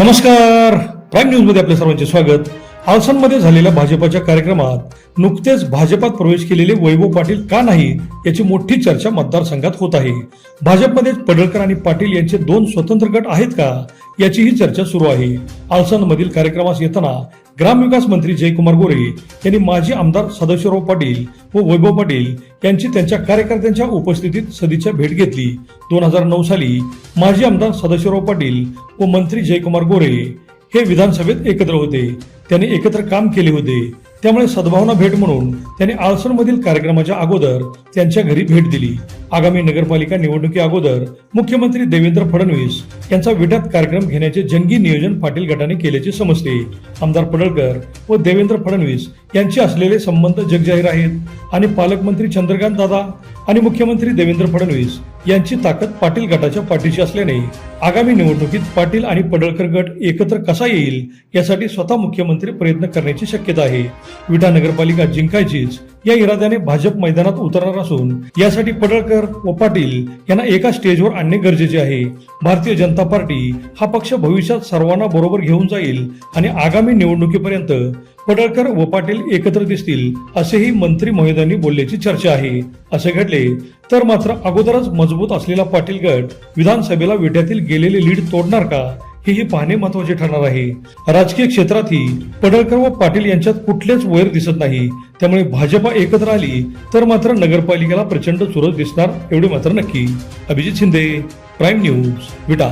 नमस्कार. प्राईम न्यूजमध्ये आपल्या सर्वांचे स्वागत. आसाममध्ये झालेल्या भाजपाच्या कार्यक्रमात नुकतेच भाजपात प्रवेश केलेले वैभव पाटील का नाही याची मोठी चर्चा मतदारसंघात होत आहे. भाजपमध्ये पडळकर आणि पाटील यांचे दोन स्वतंत्र गट आहेत का? याचीही चर्चा सुरू आहे. आळसनमधील कार्यक्रमास येताना ग्रामविकास मंत्री जयकुमार गोरे यांनी माजी आमदार सदाशिवराव पाटील व वैभव पाटील यांची त्यांच्या कार्यकर्त्यांच्या उपस्थितीत सदिच्छा भेट घेतली. दोन हजार नऊ साली माजी आमदार सदाशिवराव पाटील व मंत्री जयकुमार गोरे हे विधानसभेत एकत्र होते. त्यांनी एकत्र काम केले होते. त्यामुळे सद्भावना भेट म्हणून त्यांनी आळसनमधील कार्यक्रमाच्या अगोदर त्यांच्या घरी भेट दिली. आगामी नगरपालिका निवडणुकी अगोदर मुख्यमंत्री देवेंद्र फडणवीस यांचा विट्यात कार्यक्रम घेण्याचे जंगी नियोजन पाटील गटाने केल्याचे समजते आमदार पडळकर व देवेंद्र फडणवीस यांचे असलेले संबंध जगजाहीर आहेत. आणि पालकमंत्री चंद्रकांत दादा आणि मुख्यमंत्री देवेंद्र फडणवीस यांची ताकद पाटील गटाच्या पाठीशी असल्याने आगामी निवडणुकीत पाटील आणि पडळकर गट एकत्र कसा येईल यासाठी स्वतः मुख्यमंत्री प्रयत्न करण्याची शक्यता आहे. विटा नगरपालिका जिंकायचीच या इराद्याने भाजप मैदानात उतरणार असून यासाठी पडळकर व पाटील यांना एका स्टेजवर आणणे गरजेचे आहे. भारतीय जनता पार्टी हा पक्ष भविष्यात सर्वांना बरोबर घेऊन जाईल आणि आगामी निवडणुकीपर्यंत पडळकर व पाटील एकत्र दिसतील असेही मंत्री महोदयांनी बोलल्याची चर्चा आहे. असे घडले तर मात्र अगोदरच मजबूत असलेला पाटील गट विधानसभेला विट्यातील गेलेले लीड तोडणार का? हेही पाहणे महत्त्वाचे ठरणार आहे. राजकीय क्षेत्रातही पडळकर व पाटील यांच्यात कुठलेच वैर दिसत नाही. त्यामुळे भाजपा एकत्र आली तर मात्र नगरपालिकेला प्रचंड चुरस दिसणार एवढे मात्र नक्की. Abhijit Shinde prime news Vita.